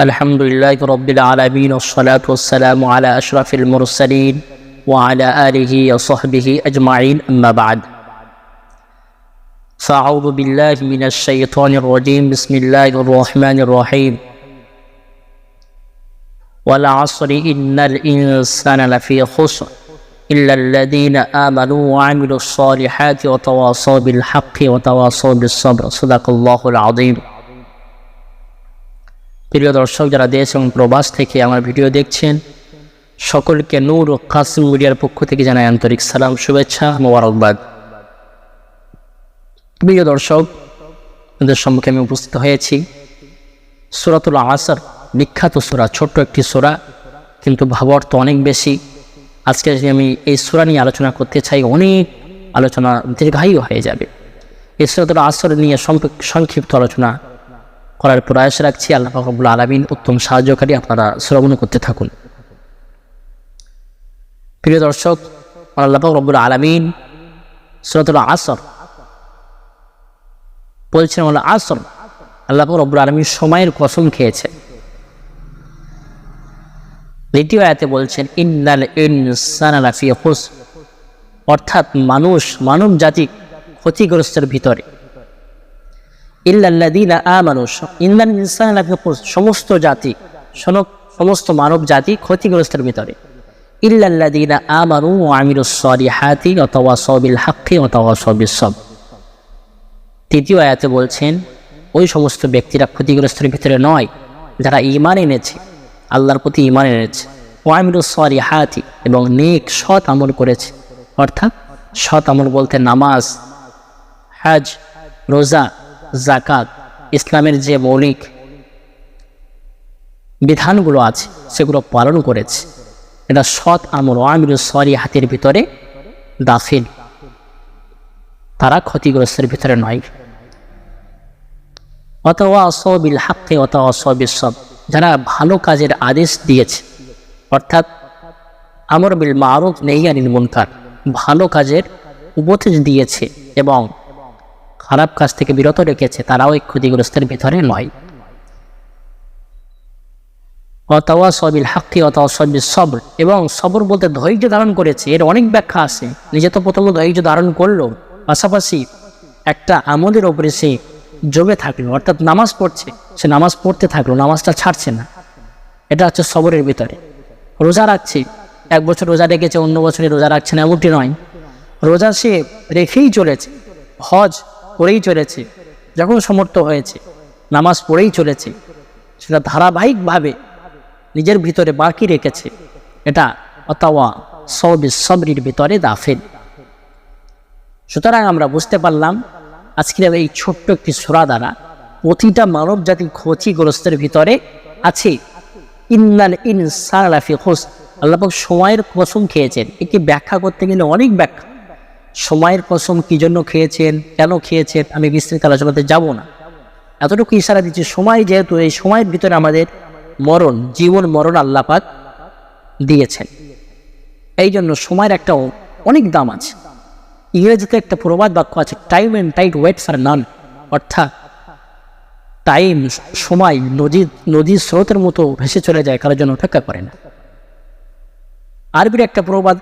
الحمد لله رب العالمين والصلاة والسلام على أشرف المرسلين وعلى آله وصحبه أجمعين أما بعد. فأعوذ بالله من الشيطان الرجيم. بسم الله الرحمن الرحيم. والعصر إن الإنسان لفي خسر إلا الذين آمنوا وعملوا الصالحات وتواصوا بالحق وتواصوا بالصبر. صدق الله العظيم. প্রিয় দর্শক, যারা দেশ এবং প্রবাস থেকে আমার ভিডিও দেখছেন, সকলকে নূর ও কাসিম মিডিয়ার পক্ষ থেকে জানাই আন্তরিক সালাম, শুভেচ্ছা, মোবারকবাদ। প্রিয় দর্শক, আপনাদের সম্মুখে আমি উপস্থিত হয়েছি। সুরাতুল আসার, বিখ্যাত সুরা, ছোট্ট একটি সুরা, কিন্তু ভাবার্থ অনেক বেশি। আজকে যদি আমি এই সুরা নিয়ে আলোচনা করতে চাই, অনেক আলোচনা দীর্ঘায়ু হয়ে যাবে। এই সুরাতুল আসর নিয়ে সংক্ষিপ্ত আলোচনা করার প্রয়াস রাখছি। আল্লাহ ফাকবুল আলমিন উত্তম সাহায্যকারী আপনারা শ্রবণ করতে থাকুন। প্রিয় দর্শক, আল্লাহ রব্বুল আলমিন সুরাতুল আসর বলছেন আল্লাহ আসর। আল্লাহ রব্বুল আলমিন সময়ের কসম খেয়েছে। দ্বিতীয় আয়াতে বলছেন, ইন্নাল ইনসানাফি হুস অর্থাৎ মানুষ মানব জাতি ক্ষতিগ্রস্তের ভিতরে। ইল্লাল্লাদিনা আমানুষ ইন্দান ইনসান সমস্ত জাতি সমস্ত মানব জাতি ক্ষতিগ্রস্তের ভিতরে। ইল্লাল্লাদিনা আমানু ও আমিরুস সলিহাতি অথবা সবিল হাক্কি অথবা সবিল সব তৃতীয় আয়াতে বলছেন, ওই সমস্ত ব্যক্তিরা ক্ষতিগ্রস্তের ভিতরে নয়, যারা ইমান এনেছে, আল্লাহর প্রতি ইমান এনেছে। ওয়ামিরু সরি হাতি এবং নেক সৎ আমল করেছে। অর্থাৎ সৎ আমল বলতে নামাজ, হাজ, রোজা জাকাত, ইসলামের যে মৌলিক বিধানগুলো আছে, সেগুলো পালন করেছে। এটা সৎ আমল ওয়ামিরু সরি হাতের ভিতরে দাখিল। তারা ক্ষতিগ্রস্তের ভিতরে নয়। অথবা অসবিল হাক্কে অথবা অসবিল সব যারা ভালো কাজের আদেশ দিয়েছে, অর্থাৎ আমর বিল মারুফ নেই আনিল মুনকার, ভালো কাজের উপদেশ দিয়েছে এবং খারাপ কাজ থেকে বিরত রেখেছে, তারাও এই ক্ষতিগ্রস্তের ভিতরে নয়। অথবা সবিল হাক্কি অথবা সবিল সবর এবং সবর বলতে ধৈর্য ধারণ করেছে, এর অনেক ব্যাখ্যা আছে। নিজে তো প্রথমে ধৈর্য ধারণ করল, পাশাপাশি একটা আমলের ওপরে সে জমে থাকল, অর্থাৎ নামাজ পড়ছে, সে নামাজ পড়তে থাকল, নামাজটা ছাড়ছে না। এটা হচ্ছে সবরের ভিতরে। রোজা রাখছে, এক বছর রোজা রেখেছে, অন্য বছরে রোজা রাখছে না, এমনটি নয়। রোজা সে রেখেই চলেছে। হজ করেই চলেছে, যখন সমর্থ হয়েছে, নামাজ পড়েই চলেছে, সেটা ধারাবাহিকভাবে নিজের ভিতরে বাকি রেখেছে। এটা অথবা সবি সবরির ভিতরে দাফেল। সুতরাং আমরা বুঝতে পারলাম, আজকের এই ছোট্ট একটি সোরা দ্বারা প্রতিটা মানব জাতি ক্ষতিগ্রস্তের ভিতরে আছে ইনসালাফি হোস আল্লাপাক সময়ের কসম খেয়েছেন। একে ব্যাখ্যা করতে গেলে অনেক ব্যাখ্যা। সময়ের কসম কি জন্য খেয়েছেন, কেন খেয়েছেন, আমি বিস্তৃত আলোচনাতে যাব না। এতটুকু ইশারা দিচ্ছি, সময় যেহেতু, এই সময়ের ভিতরে আমাদের মরণ, জীবন মরণ আল্লাপাক দিয়েছেন। এই জন্য সময়ের একটা অনেক দাম আছে। ইংরেজিতে একটা প্রবাদ বাক্য আছে time and tide wait for none অর্থাৎ টাইম সময় নদী, নদীর স্রোতের মতো ভেসে চলে যায়, কারোর জন্য অপেক্ষা করে না। আরবির একটা প্রবাদ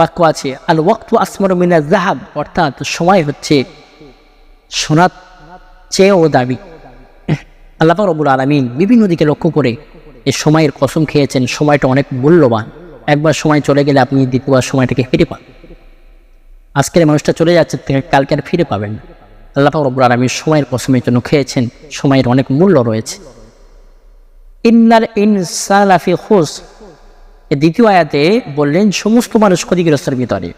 বাক্য আছে, আল ওয়াক্তু আসমার মিনা জাহাব অর্থাৎ সময় হচ্ছে সোনার চেয়েও দাবি আল্লাহ রবুল আলমিন বিভিন্ন দিকে লক্ষ্য করে এই সময়ের কসম খেয়েছেন, সময়টা অনেক মূল্যবান। একবার সময় চলে গেলে আপনি দ্বিতীয়বার সময়টাকে ফিরে পান। আজকের মানুষটা চলে যাচ্ছে কালকে আর ফিরে পাবেন আল্লাহ রব্বুল আলমী সময়ের কসমের জন্য খেয়েছেন, সময়ের অনেক মূল্য রয়েছে। ইন্নার ইনসালাফি এর দ্বিতীয় আয়াতে বললেন, সমস্ত মানুষ ক্ষতিগ্রস্তের ভিতরে।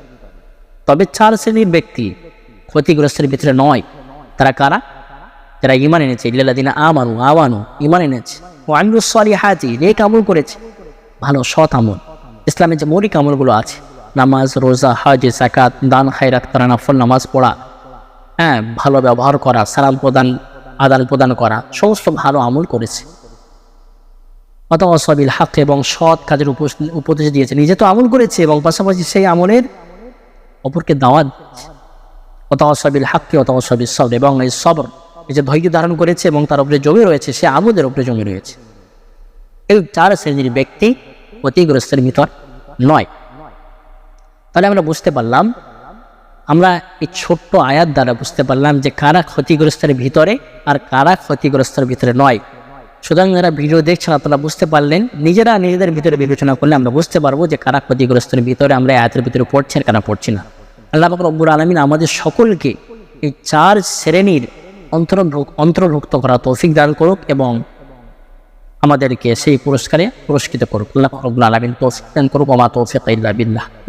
তবে চার শ্রেণির ব্যক্তি ক্ষতিগ্রস্তের ভিতরে নয়। তারা কারা? যারা ইমান এনেছে। ইল্লাদিনা আমানু আওয়ানু ইমান এনেছে। ও আমিরুসলি হাজি নেক আমল করেছে। ভালো, সৎ আমল। ইসলামের যে মৌলিক আমলগুলো আছে, নামাজ, রোজা, হজ জাকাত দান, খায়রাত করা, নফল নামাজ পড়া হ্যাঁ ভালো ব্যবহার করা, সালাম প্রদান, আদান প্রদান করা, সমস্ত ভালো আমল করেছে। অথবা সবিল হাক এবং সৎ কাজের উপদেশ দিয়েছে। নিজে তো আমল করেছে এবং পাশাপাশি সেই আমলের অপরকে দাওয়াত। অথবা সবিল হাক্কি অথবা সবিল সবর এবং এই সবর যে ধৈর্য ধারণ করেছে এবং তার উপরে জমে রয়েছে, সে আমোদের উপরে জমে রয়েছে। এই চার শ্রেণির ব্যক্তি ক্ষতিগ্রস্তের ভিতর নয়। তাহলে আমরা বুঝতে পারলাম, আমরা এই ছোট্ট আয়াত দ্বারা বুঝতে পারলাম যে কারা ক্ষতিগ্রস্তের ভিতরে আর কারা ক্ষতিগ্রস্তের ভিতরে নয়। সুতরাং যারা ভিডিও দেখছেন, আপনারা বুঝতে পারলেন, নিজেরা নিজেদের ভিতরে বিবেচনা করলে আমরা বুঝতে পারব যে কারা ক্ষতিগ্রস্তের ভিতরে আমরা আয়াতের ভিতরে পড়ছি আর কারা পড়ছি না। আল্লাহ পাক রব্বুল আলমিন আমাদের সকলকে এই চার শ্রেণির অন্তর্ভুক্ত অন্তর্ভুক্ত করা তৌফিক দান করুক এবং আমাদেরকে সেই পুরস্কারে পুরস্কৃত করুক। আল্লাহ রব্বুল আলমিন তৌফিক দান করুক, ওমা তৌফিক